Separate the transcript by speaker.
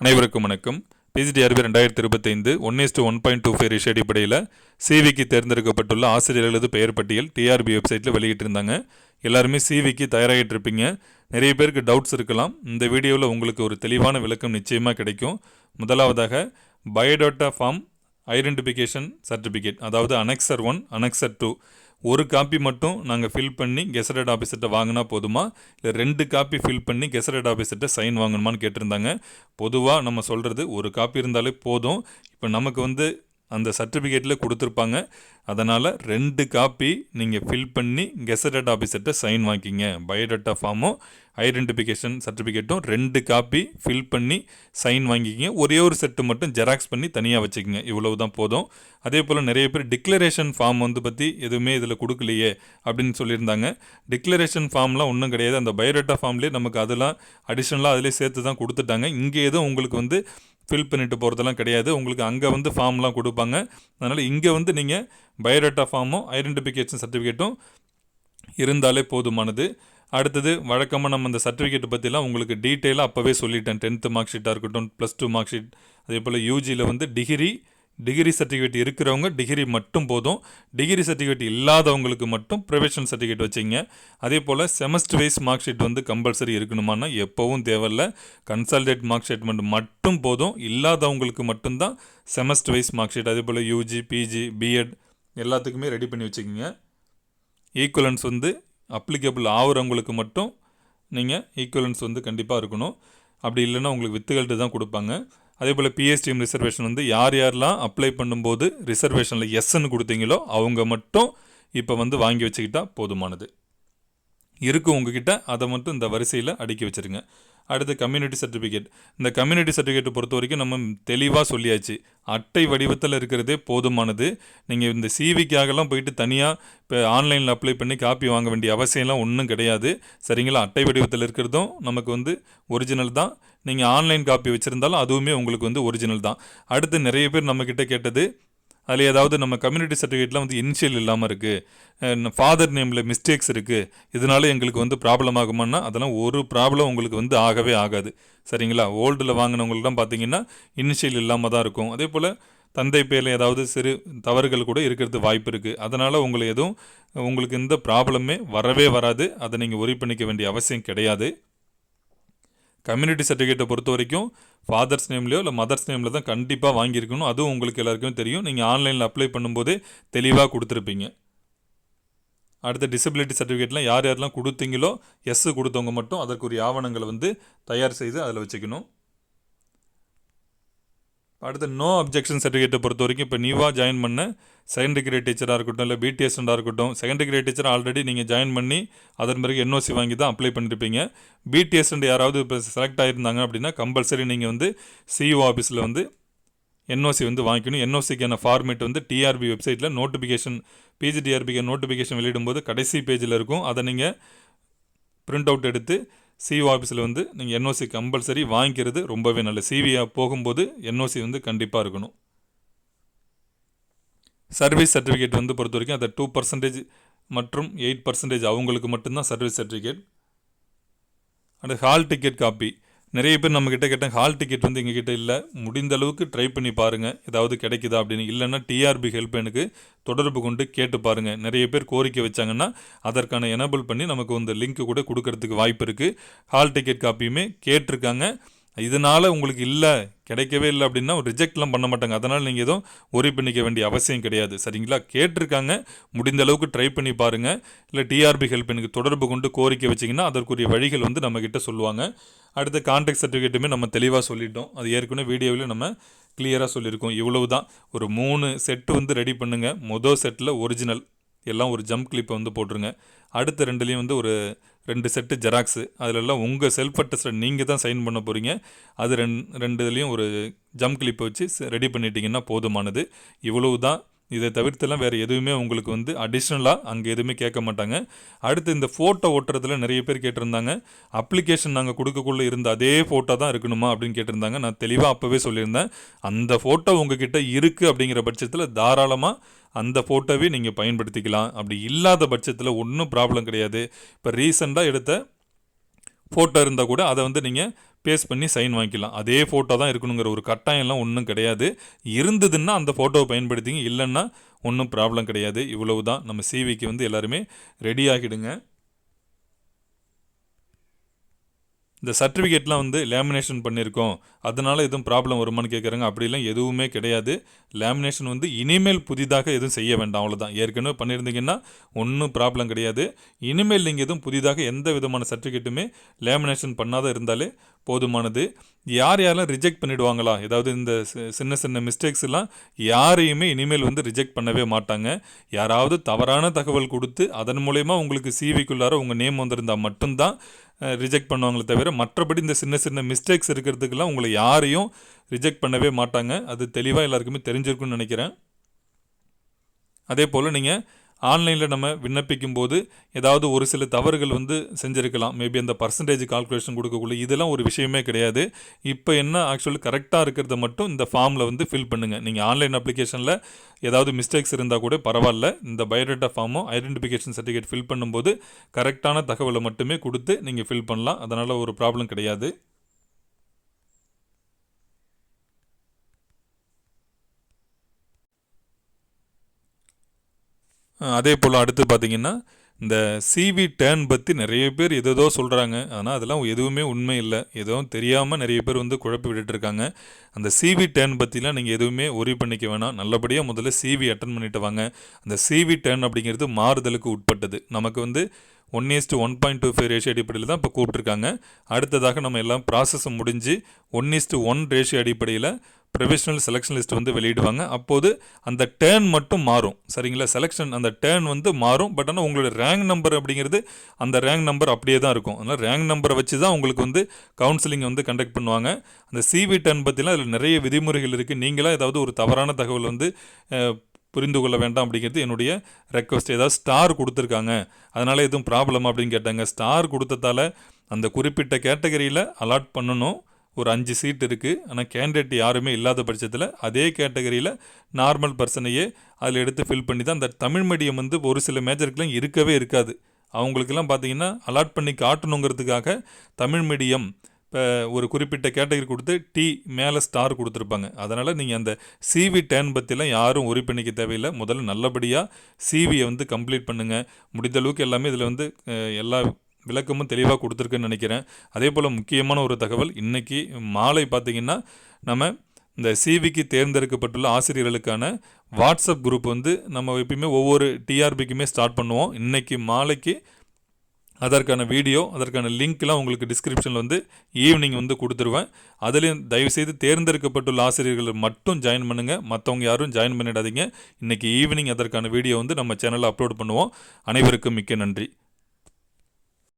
Speaker 1: அனைவருக்கும் வணக்கம். பிஜிடிஆர்பி ரெண்டாயிரத்தி இருபத்தைந்து one to one point two five ரிஷ் அடிப்படையில் சிவிக்கு தேர்ந்தெடுக்கப்பட்டுள்ள ஆசிரியர்களது பெயர் பட்டியல் டிஆர்பி வெப்சைட்டில் வெளியிட்டிருந்தாங்க. எல்லாருமே சிவிக்கு தயாராகிட்டு இருப்பீங்க நிறைய பேருக்கு டவுட்ஸ் இருக்கலாம். இந்த வீடியோவில் உங்களுக்கு ஒரு தெளிவான விளக்கம் நிச்சயமாக கிடைக்கும். முதலாவதாக பயோடேட்டா ஃபார்ம் ஐடென்டிஃபிகேஷன் சர்டிஃபிகேட் அதாவது அனெக்சர் ஒன் அனெக்சர் டூ ஒரு காப்பி மட்டும் நாங்கள் ஃபில் பண்ணி கெசடட் ஆஃபீஸர்கிட்ட வாங்கினா போதுமா? இல்லை ரெண்டு காப்பி ஃபில் பண்ணி கெசடட் ஆஃபீஸர்கிட்ட சைன் வாங்கணுமான்னு கேட்டிருந்தாங்க. பொதுவாக நம்ம சொல்கிறது ஒரு காப்பி இருந்தாலே போதும். இப்போ நமக்கு வந்து அந்த சர்டிஃபிகேட்டில் கொடுத்துருப்பாங்க. அதனால் ரெண்டு காப்பி நீங்கள் ஃபில் பண்ணி கெசடட் ஆஃபீஸர்கிட்ட சைன் வாங்கிக்கிங்க. பயோடேட்டா ஃபார்மும் ஐடென்டிஃபிகேஷன் சர்டிஃபிகேட்டும் ரெண்டு காப்பி ஃபில் பண்ணி சைன் வாங்கிக்கிங்க. ஒரே ஒரு செட்டு மட்டும் ஜெராக்ஸ் பண்ணி தனியாக வச்சுக்கோங்க. இவ்வளவு தான் போதும். அதே போல் நிறைய பேர் டிக்ளரேஷன் ஃபார்ம் வந்து பற்றி எதுவுமே இதில் கொடுக்கலையே அப்படின்னு சொல்லியிருந்தாங்க. டிக்ளரேஷன் ஃபார்ம்லாம் ஒன்றும் கிடையாது. அந்த பயோடேட்டா ஃபார்ம்லேயே நமக்கு அதெல்லாம் அடிஷ்னலாக அதிலே சேர்த்து தான் கொடுத்துட்டாங்க. இங்கே எதுவும் உங்களுக்கு வந்து ஃபில் பண்ணிட்டு போகிறதெல்லாம் கிடையாது. உங்களுக்கு அங்கே வந்து ஃபார்ம்லாம் கொடுப்பாங்க. அதனால் இங்கே வந்து நீங்கள் பயோடேட்டா ஃபார்மும் ஐடென்டிஃபிகேஷன் சர்டிஃபிகேட்டும் இருந்தாலே போதுமானது. அடுத்தது வழக்கமாக நம்ம அந்த சர்டிஃபிகேட் பற்றிலாம் உங்களுக்கு டீட்டெயிலாக அப்போவே சொல்லிட்டேன். டென்த்து மார்க் ஷீட்டாக இருக்கட்டும் ப்ளஸ் டூ மார்க் ஷீட் அதே போல் யூஜியில் வந்து டிகிரி டிகிரி சர்டிஃபிகேட் இருக்கிறவங்க டிகிரி மட்டும் போதும். டிகிரி சர்டிஃபிகேட் இல்லாதவங்களுக்கு மட்டும் ப்ரொஃபஷனல் சர்டிஃபிகேட் வச்சிங்க. அதே போல் செமஸ்டர் வைஸ் மார்க் ஷீட் வந்து கம்பல்சரி இருக்கணுமானா எப்போவும் தேவையில்ல. கன்சால்டேட் மார்க் ஸ்டேட்மெண்ட் மட்டும் போதும். இல்லாதவங்களுக்கு மட்டும்தான் செமஸ்டர் வைஸ் மார்க் ஷீட் அதே போல் யூஜி பிஜி பிஎட் எல்லாத்துக்குமே ரெடி பண்ணி வச்சுக்கோங்க. ஈக்குவலன்ஸ் வந்து அப்ளிகபிள் ஆகுறவங்களுக்கு மட்டும் நீங்கள் ஈக்குவலன்ஸ் வந்து கண்டிப்பாக இருக்கணும். அப்படி இல்லைன்னா உங்களுக்கு வித்துகள்ட்டு தான் கொடுப்பாங்க. அதே போல் பிஎஸ்டிஎம் ரிசர்வேஷன் வந்து யார் யாரெல்லாம் அப்ளை பண்ணும்போது ரிசர்வேஷனில் எஸ்ன்னு கொடுத்தீங்களோ அவங்க மட்டும் இப்போ வந்து வாங்கி வச்சுக்கிட்டால் போதுமானது. இருக்கு உங்ககிட்ட அதை மட்டும் இந்த வரிசையில் அடுக்கி வச்சுருங்க. அடுத்து கம்யூனிட்டி சர்டிஃபிகேட் இந்த கம்யூனிட்டி சர்டிஃபிகேட்டை பொறுத்த வரைக்கும் நம்ம தெளிவாக சொல்லியாச்சு. அட்டை வடிவத்தில் இருக்கிறதே போதுமானது. நீங்கள் இந்த சிவிக்காகலாம் போயிட்டு தனியாக இப்போ ஆன்லைனில் அப்ளை பண்ணி காப்பி வாங்க வேண்டிய அவசியம்லாம் ஒன்றும் கிடையாது. சரிங்களா? அட்டை வடிவத்தில் இருக்கிறதும் நமக்கு வந்து ஒரிஜினல் தான். நீங்கள் ஆன்லைன் காப்பி வச்சுருந்தாலும் அதுவுமே உங்களுக்கு வந்து ஒரிஜினல் தான். அடுத்து நிறைய பேர் நம்மக்கிட்ட கேட்டது அதில் ஏதாவது நம்ம கம்யூனிட்டி சர்டிஃபிகேட்லாம் வந்து இனிஷியல் இல்லாமல் இருக்குது ஃபாதர் நேமில் மிஸ்டேக்ஸ் இருக்குது இதனால எங்களுக்கு வந்து ப்ராப்ளம் ஆகுமான்னா அதெல்லாம் ஒரு ப்ராப்ளம் உங்களுக்கு வந்து ஆகவே ஆகாது. சரிங்களா? ஓல்டில் வாங்கினவங்கள்லாம் பார்த்தீங்கன்னா இனிஷியல் இல்லாமல் தான் இருக்கும். அதே போல் தந்தை பேரில் ஏதாவது சிறு தவறுகள் கூட இருக்கிறது வாய்ப்பு இருக்குது அதனால் உங்களை எதுவும் உங்களுக்கு எந்த ப்ராப்ளமே வரவே வராது. அதை நீங்கள் ஒரி பண்ணிக்க வேண்டிய அவசியம் கிடையாது. கம்யூனிட்டி சர்டிஃபிகேட்டை பொறுத்த வரைக்கும் ஃபாதர்ஸ் நேம்லையோ இல்லை மதர்ஸ் நேமில் தான் கண்டிப்பாக வாங்கியிருக்கணும். அதுவும் உங்களுக்கு எல்லாருக்கும் தெரியும். நீங்கள் ஆன்லைனில் அப்ளை பண்ணும்போதே தெளிவாக கொடுத்துருப்பீங்க. அடுத்த டிசபிலிட்டி சர்டிஃபிகேட்லாம் யார் யாரெல்லாம் கொடுத்தீங்களோ எஸ் கொடுத்தவங்க மட்டும் அதற்குரிய ஆவணங்களை வந்து தயார் செய்து அதில் வச்சுக்கணும். அடுத்து நோ அப்ஜெக்ஷன் சர்டிஃபிகேட்டை பொறுத்த வரைக்கும் இப்போ நியூவாக ஜாயின் பண்ண. செகண்டரி கிரேட் டீச்சராக இருக்கட்டும் இல்லை பிடிஎஸ்டாக இருக்கட்டும் செகண்டரி கிரேட் டீச்சர் ஆல்ரெடி நீங்கள் ஜாயின் பண்ணி அதன் பிறகு என்ஓசி வாங்கி தான் அப்ளை பண்ணியிருப்பீங்க பிடிஎஸ்ண்ட் யாராவது இப்போ செலக்ட் ஆகியிருந்தாங்க அப்படின்னா கம்பல்சரி நீங்கள் வந்து சிஇஓ ஆஃபீஸில் வந்து என்ஓசி வந்து வாங்கிக்கணும். என்ஓசிக்கான ஃபார்மேட் வந்து டிஆர்பி வெப்சைட்டில் நோட்டிஃபிகேஷன் பிஜிடிஆர்பிக்கு நோட்டிஃபிகேஷன் வெளியிடும்போது கடைசி பேஜில் இருக்கும். அதை நீங்கள் பிரிண்ட் அவுட் எடுத்து சிஓ ஆஃபீஸில் வந்து நீங்கள் என்ஓசி கம்பல்சரி வாங்கிக்கிறது ரொம்பவே நல்ல சிவியாக போகும்போது என்ஓசி வந்து கண்டிப்பாக இருக்கணும். சர்வீஸ் சர்டிஃபிகேட் வந்து பொறுத்த வரைக்கும் அதை டூ பர்சன்டேஜ் மற்றும் எயிட் பர்சன்டேஜ் அவங்களுக்கு மட்டும்தான் service certificate and hall ticket copy நிறைய பேர் நம்மக்கிட்ட கேட்டால் ஹால் டிக்கெட் வந்து எங்ககிட்ட இல்லை. முடிந்த அளவுக்கு ட்ரை பண்ணி பாருங்கள் ஏதாவது கிடைக்குதா அப்படின்னு. இல்லைன்னா டிஆர்பி ஹெல்ப் எனக்கு தொடர்பு கொண்டு கேட்டு பாருங்கள் நிறைய பேர் கோரிக்கை வச்சாங்கன்னா அதற்கான எனபிள் பண்ணி நமக்கு வந்து லிங்க் கூட கொடுக்கறதுக்கு வாய்ப்பு இருக்குது ஹால் டிக்கெட் காப்பியுமே கேட்டிருக்காங்க. இதனால் உங்களுக்கு இல்லை கிடைக்கவே இல்லை அப்படின்னா ரிஜெக்ட்லாம் பண்ண மாட்டாங்க. அதனால் நீங்கள் எதுவும் ஒரி பண்ணிக்க வேண்டிய அவசியம் கிடையாது. சரிங்களா? கேட்டிருக்காங்க. முடிந்த அளவுக்கு ட்ரை பண்ணி பாருங்கள் இல்லை டிஆர்பி ஹெல்ப் எனக்கு தொடர்பு கொண்டு கோரிக்கை வச்சிங்கன்னா அதற்குரிய வழிகள் வந்து நம்மக்கிட்ட சொல்லுவாங்க. அடுத்த கான்டாக்ட் சர்டிஃபிகேட்டுமே நம்ம தெளிவாக சொல்லிட்டோம். அது ஏற்கனவே வீடியோவில் நம்ம கிளியராக சொல்லியிருக்கோம். இவ்வளவு தான் ஒரு மூணு செட்டு வந்து ரெடி பண்ணுங்கள் மொதல் செட்டில் ஒரிஜினல் எல்லாம் ஒரு ஜம்ப் கிளிப்பை வந்து போட்டுருங்க. அடுத்த ரெண்டுலேயும் வந்து ஒரு ரெண்டு செட்டு ஜெராக்ஸு அதிலெல்லாம் உங்கள் செல்ஃப் அட்டஸ்டை நீங்கள் தான் சைன் பண்ண போகிறீங்க அது ரெண் ரெண்டு இதுலேயும் ஒரு ஜம்ப் கிளிப்பை வச்சு ரெடி பண்ணிட்டீங்கன்னா போதுமானது. இவ்வளவு தான் இதை தவிர்த்தெல்லாம் வேறு எதுவுமே உங்களுக்கு வந்து அடிஷ்னலாக அங்கே எதுவுமே கேட்க மாட்டாங்க. அடுத்து இந்த ஃபோட்டோ ஓட்டுறதுல நிறைய பேர் கேட்டிருந்தாங்க. அப்ளிகேஷன் நாங்கள் கொடுக்கக்குள்ளே இருந்த அதே ஃபோட்டோ தான் இருக்கணுமா அப்படின்னு கேட்டிருந்தாங்க. நான் தெளிவாக அப்போவே சொல்லியிருந்தேன். அந்த ஃபோட்டோ உங்ககிட்ட இருக்குது அப்படிங்கிற பட்சத்தில் தாராளமாக அந்த ஃபோட்டோவே நீங்கள் பயன்படுத்திக்கலாம். அப்படி இல்லாத பட்சத்தில் ஒன்றும் ப்ராப்ளம் கிடையாது. இப்போ ரீசெண்டாக எடுத்த ஃபோட்டோ இருந்தால் கூட அதை வந்து நீங்கள் பேஸ்ட் பண்ணி சைன் வாங்கிக்கலாம். அதே ஃபோட்டோ தான் இருக்கணுங்கிற ஒரு கட்டாயம்லாம் ஒன்றும் கிடையாது. இருந்ததுன்னா அந்த ஃபோட்டோவை பயன்படுத்திங்க. இல்லைன்னா ஒன்றும் ப்ராப்ளம் கிடையாது. இவ்வளவு தான் நம்ம சிவிக்கு வந்து எல்லாருமே ரெடி ஆகிடுங்க. இந்த சர்டிஃபிகேட்லாம் வந்து லேமினேஷன் பண்ணியிருக்கோம். அதனால் எதுவும் ப்ராப்ளம் வருமான்னு கேட்குறாங்க அப்படிலாம் எதுவுமே கிடையாது. லேமினேஷன் வந்து இனிமேல் புதிதாக எதுவும் செய்ய வேண்டாம். அவ்வளோதான் ஏற்கனவே பண்ணியிருந்தீங்கன்னா ஒன்றும் ப்ராப்ளம் கிடையாது. இனிமேல் நீங்கள் எதுவும் புதிதாக எந்த விதமான சர்டிஃபிகேட்டுமே லேமினேஷன் பண்ணாத இருந்தாலே போதுமானது. யார் யாரெல்லாம் ரிஜெக்ட் பண்ணிடுவாங்களா? ஏதாவது இந்த சின்ன சின்ன மிஸ்டேக்ஸ் எல்லாம் யாரையுமே இனிமேல் வந்து ரிஜெக்ட் பண்ணவே மாட்டாங்க. யாராவது தவறான தகவல் கொடுத்து அதன் மூலயமா உங்களுக்கு சிவிக்குள்ளார உங்கள் நேம் வந்திருந்தால் மட்டும்தான் ரிஜெக்ட் பண்ணுவாங்களே தவிர மற்றபடி இந்த சின்ன சின்ன மிஸ்டேக்ஸ் இருக்கிறதுக்கெல்லாம் உங்களை யாரையும் ரிஜெக்ட் பண்ணவே மாட்டாங்க. அது தெளிவாக எல்லாருக்குமே தெரிஞ்சிருக்கும்னு நினைக்கிறேன். அதே போல் நீங்கள் ஆன்லைனில் நம்ம விண்ணப்பிக்கும் போது ஏதாவது ஒரு சில தவறுகள் வந்து செஞ்சுருக்கலாம். மேபி அந்த பர்சன்டேஜ் கால்குலேஷன் கொடுக்கக்குள்ள இதெல்லாம் ஒரு விஷயமே கிடையாது. இப்போ என்ன ஆக்சுவலி கரெக்டாக இருக்கிறத மட்டும் இந்த ஃபார்மில் வந்து ஃபில் பண்ணுங்கள் நீங்கள் ஆன்லைன் அப்ளிகேஷனில் ஏதாவது மிஸ்டேக்ஸ் இருந்தால் கூட பரவாயில்ல. இந்த பயோடேட்டா ஃபார்மும் ஐடென்டிஃபிகேஷன் சர்டிஃபிகேட் ஃபில் பண்ணும்போது கரெக்டான தகவலை மட்டுமே கொடுத்து நீங்கள் ஃபில் பண்ணலாம். அதனால் ஒரு ப்ராப்ளம் கிடையாது. அதே போல் அடுத்து பார்த்தீங்கன்னா இந்த சிவி டேர்ன் பற்றி நிறைய பேர் எதோ சொல்கிறாங்க ஆனால் அதெல்லாம் எதுவுமே உண்மை இல்லை. எதுவும் தெரியாமல் நிறைய பேர் வந்து குழப்பி விட்டுட்டு இருக்காங்க அந்த சிவி டேர்ன் பற்றிலாம் நீங்கள் எதுவுமே ஒரி பண்ணிக்க வேணாம். நல்லபடியாக முதல்ல சிவி அட்டன் பண்ணிட்டு வாங்க. அந்த சிவி டேர்ன் அப்படிங்கிறது மாறுதலுக்கு உட்பட்டது. நமக்கு வந்து one is to one point two five ratio அடிப்படையில் தான் இப்போ கூப்பிட்ருக்காங்க. அடுத்ததாக நம்ம எல்லாம் ப்ராசஸ் முடிஞ்சு one is to one ratio அடிப்படையில் ப்ரொஃபஷனல் செலெக்ஷன் லிஸ்ட் வந்து வெளியிடுவாங்க. அப்போது அந்த டேர்ன் மட்டும் மாறும். சரிங்களா? செலெக்ஷன் அந்த டேர்ன் வந்து மாறும். பட் ஆனால் உங்களோட ரேங்க் நம்பர் அப்படிங்கிறது அந்த ரேங்க் நம்பர் அப்படியே தான் இருக்கும். அதனால் ரேங்க் நம்பரை வச்சு தான் உங்களுக்கு வந்து கவுன்சிலிங் வந்து கண்டக்ட் பண்ணுவாங்க. அந்த சிவி டேர்ன் பற்றிலாம் அதில் நிறைய விதிமுறைகள் இருக்குது நீங்களாக ஏதாவது ஒரு தவறான தகவல் வந்து புரிந்து கொள்ள வேண்டாம் அப்படிங்கிறது என்னுடைய ரெக்வஸ்ட் ஏதாவது ஸ்டார் கொடுத்துருக்காங்க. அதனால் எதுவும் ப்ராப்ளம் அப்படின்னு கேட்டாங்க. ஸ்டார் கொடுத்ததால அந்த குறிப்பிட்ட கேட்டகரியில் அலாட் பண்ணணும். ஒரு அஞ்சு சீட் இருக்குது ஆனால் கேண்டிடேட் யாருமே இல்லாத பட்சத்தில் அதே கேட்டகரியில் நார்மல் பர்சனையே அதில் எடுத்து ஃபில் பண்ணி தான் அந்த தமிழ் மீடியம் வந்து ஒரு சில மேஜருக்குலாம் இருக்கவே இருக்காது. அவங்களுக்கெல்லாம் பார்த்தீங்கன்னா அலாட் பண்ணி காட்டணுங்கிறதுக்காக தமிழ் மீடியம் இப்போ ஒரு குறிப்பிட்ட கேட்டகரி கொடுத்து டி மேலே ஸ்டார் கொடுத்துருப்பாங்க. அதனால் நீங்கள் அந்த சிவி டேன் பற்றிலாம் யாரும் ஒரி பண்ணிக்க தேவையில்லை. முதல்ல நல்லபடியாக சிவியை வந்து கம்ப்ளீட் பண்ணுங்கள் முடிந்த அளவுக்கு எல்லாமே இதில் வந்து எல்லா விளக்கமும் தெளிவாக கொடுத்துருக்குன்னு நினைக்கிறேன். அதே போல் முக்கியமான ஒரு தகவல் இன்றைக்கி மாலை பார்த்திங்கன்னா நம்ம இந்த சிவிக்கு தேர்ந்தெடுக்கப்பட்டுள்ள ஆசிரியர்களுக்கான வாட்ஸ்அப் குரூப் வந்து நம்ம எப்பயுமே ஒவ்வொரு டிஆர்பிக்குமே ஸ்டார்ட் பண்ணுவோம். இன்றைக்கி மாலைக்கு அதற்கான வீடியோ அதற்கான லிங்க்லாம் உங்களுக்கு டிஸ்கிரிப்ஷனில் வந்து ஈவினிங் வந்து கொடுத்துருவேன். அதுலேயும் தயவுசெய்து தேர்ந்தெடுக்கப்பட்டுள்ள ஆசிரியர்கள் மட்டும் ஜாயின் பண்ணுங்கள் மற்றவங்க யாரும் ஜாயின் பண்ணிடாதீங்க. இன்றைக்கி ஈவினிங் அதற்கான வீடியோ வந்து நம்ம சேனலில் அப்லோட் பண்ணுவோம். அனைவருக்கும் மிக்க நன்றி.